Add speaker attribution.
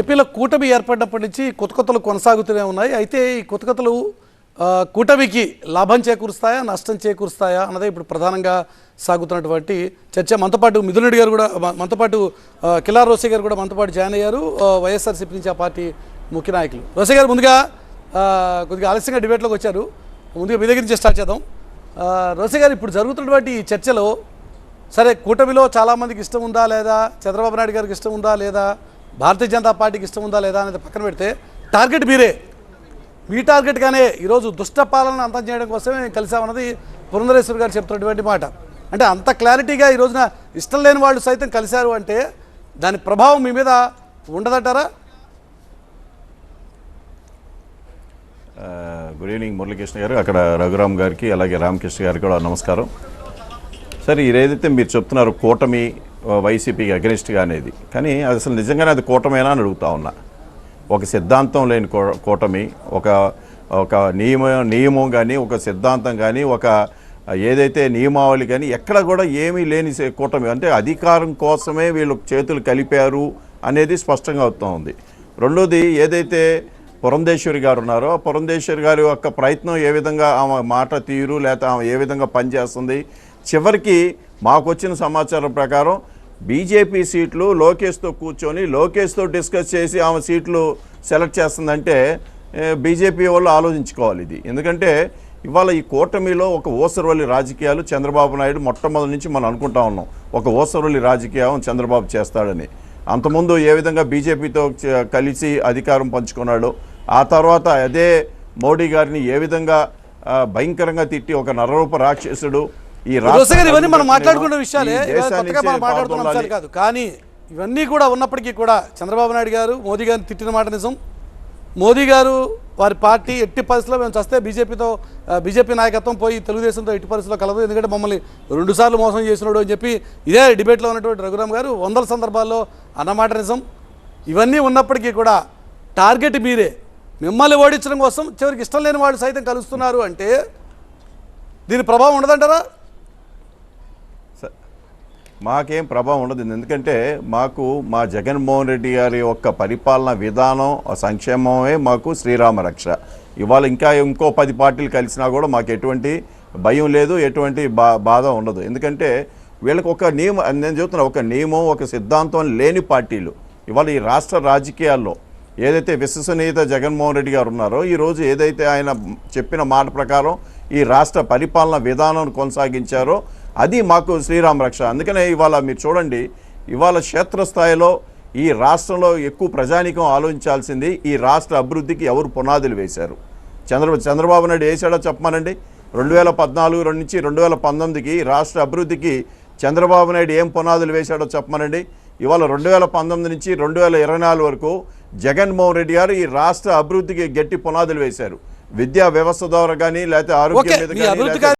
Speaker 1: ఏపీలో కూటమి ఏర్పడినప్పటి నుంచి కొత్త కొనసాగుతూనే ఉన్నాయి. అయితే ఈ కొత్త కూటమికి లాభం చేకూరుస్తాయా నష్టం చేకూరుస్తాయా అన్నదే ఇప్పుడు ప్రధానంగా సాగుతున్నటువంటి చర్చ. మనతో పాటు మిథున్ గారు కూడా మనతో పాటు కిలార్ రోసే గారు కూడా మనతో పాటు జాయిన్ అయ్యారు. వైఎస్ఆర్సీపీ నుంచి ఆ పార్టీ ముఖ్య నాయకులు. రోసే గారు ముందుగా కొద్దిగా ఆలస్యంగా డిబేట్లోకి వచ్చారు. ముందుగా మీ దగ్గర నుంచి స్టార్ట్ చేద్దాం. రోసే గారు ఇప్పుడు జరుగుతున్నటువంటి ఈ చర్చలో సరే కూటమిలో చాలామందికి ఇష్టం ఉందా లేదా చంద్రబాబు నాయుడు గారికి ఇష్టం ఉందా లేదా భారతీయ జనతా పార్టీకి ఇష్టం ఉందా లేదా అనేది పక్కన పెడితే టార్గెట్ మీరే. మీ టార్గెట్గానే ఈరోజు దుష్ట పాలన అంతం చేయడం కోసమే మేము కలిసామన్నది పురంధరేశ్వర్ గారు చెప్తున్నటువంటి మాట. అంటే అంత క్లారిటీగా ఈ రోజున ఇష్టం లేని వాళ్ళు సైతం కలిశారు అంటే దాని ప్రభావం మీ మీద ఉండదంటారా?
Speaker 2: గుడ్ ఈవినింగ్ మురళీకృష్ణ గారు అక్కడ రఘురామ్ గారికి అలాగే రామకృష్ణ గారికి కూడా నమస్కారం. సరే ఏదైతే మీరు చెప్తున్నారు కూటమి వైసీపీకి అగెనిస్ట్గా అనేది. కానీ అసలు నిజంగానే అది కూటమేనా అని అడుగుతా ఉన్నా. ఒక సిద్ధాంతం లేని కూటమి ఒక ఒక నియమ నియమం కానీ ఒక సిద్ధాంతం కానీ ఒక ఏదైతే నియమావళి కానీ ఎక్కడ కూడా ఏమీ లేని కూటమి. అంటే అధికారం కోసమే వీళ్ళు చేతులు కలిపారు అనేది స్పష్టంగా అవుతూ ఉంది. రెండోది ఏదైతే పురంధేశ్వరి గారు ఉన్నారో పురంధేశ్వరి గారి యొక్క ప్రయత్నం ఏ విధంగా ఆమె మాట తీరు లేకపోతే ఆమె ఏ విధంగా పనిచేస్తుంది చివరికి మాకు వచ్చిన సమాచారం ప్రకారం బీజేపీ సీట్లు లోకేష్తో కూర్చొని లోకేష్తో డిస్కస్ చేసి ఆమె సీట్లు సెలెక్ట్ చేస్తుందంటే బీజేపీ వాళ్ళు ఆలోచించుకోవాలి ఇది. ఎందుకంటే ఇవాళ ఈ కూటమిలో ఒక ఓసరవల్లి రాజకీయాలు చంద్రబాబు నాయుడు మొట్టమొదటి నుంచి మనం అనుకుంటా ఉన్నాం. ఒక ఓసరవల్లి రాజకీయం చంద్రబాబు చేస్తాడని. అంతకుముందు ఏ విధంగా బీజేపీతో కలిసి అధికారం పంచుకున్నాడో ఆ తర్వాత అదే మోడీ గారిని ఏ విధంగా భయంకరంగా తిట్టి ఒక నరరూప రాక్షసుడు ఈ
Speaker 1: రోసే గారు ఇవన్నీ మనం మాట్లాడుకున్న విషయాలే. కొత్తగా మనం మాట్లాడుతున్న. అంశాలు కాదు. కానీ ఇవన్నీ కూడా ఉన్నప్పటికీ కూడా చంద్రబాబు నాయుడు గారు మోదీ గారిని తిట్టిన మాట నిజం. మోదీ గారు వారి పార్టీ ఎట్టి పరిస్థితుల్లో మేము చస్తే బీజేపీతో బీజేపీ నాయకత్వం పోయి తెలుగుదేశంతో ఎట్టి పరిస్థితుల్లో కలదు ఎందుకంటే మమ్మల్ని రెండుసార్లు మోసం చేసినాడు అని చెప్పి ఇదే డిబేట్లో ఉన్నటువంటి రఘురామ్ గారు వందల సందర్భాల్లో అన్నమాట నిజం. ఇవన్నీ ఉన్నప్పటికీ కూడా టార్గెట్ మీరే. మిమ్మల్ని ఓడించడం కోసం చివరికి ఇష్టం లేని వాళ్ళు సైతం కలుస్తున్నారు అంటే దీని ప్రభావం ఉండదంటారా?
Speaker 2: మాకేం ప్రభావం ఉండదు. ఎందుకంటే మాకు మా జగన్మోహన్ రెడ్డి గారి యొక్క పరిపాలన విధానం సంక్షేమమే మాకు శ్రీరామ రక్ష. ఇవాళ ఇంకా ఇంకో పది పార్టీలు కలిసినా కూడా మాకు ఎటువంటి భయం లేదు ఎటువంటి బా బాధ ఉండదు. ఎందుకంటే వీళ్ళకి ఒక నియమం నేను చెబుతున్నా ఒక నియమం ఒక సిద్ధాంతం లేని పార్టీలు. ఇవాళ ఈ రాష్ట్ర రాజకీయాల్లో ఏదైతే విశ్వసనీయత జగన్మోహన్ రెడ్డి గారు ఉన్నారో ఈరోజు ఏదైతే ఆయన చెప్పిన మాట ప్రకారం ఈ రాష్ట్ర పరిపాలన విధానం కొనసాగించారో అది మాకు శ్రీరామ రక్ష. అందుకనే ఇవాళ మీరు చూడండి ఇవాళ క్షేత్రస్థాయిలో ఈ రాష్ట్రంలో ఎక్కువ ప్రజానీకం ఆలోచించాల్సింది ఈ రాష్ట్ర అభివృద్ధికి ఎవరు పునాదులు వేశారు. చంద్ర చంద్రబాబు నాయుడు వేసాడో చెప్పమనండి? రెండు వేల పద్నాలుగు రెండు నుంచి రెండు వేల పంతొమ్మిదికి రాష్ట్ర అభివృద్ధికి చంద్రబాబు నాయుడు ఏం పునాదులు వేశాడో చెప్పమనండి? ఇవాళ రెండు వేల పంతొమ్మిది నుంచి రెండు వేల ఇరవై నాలుగు వరకు జగన్మోహన్ రెడ్డి గారు ఈ రాష్ట్ర అభివృద్ధికి గట్టి పునాదులు వేశారు. విద్యా వ్యవస్థ ద్వారా కానీ లేకపోతే ఆరోగ్యం మీద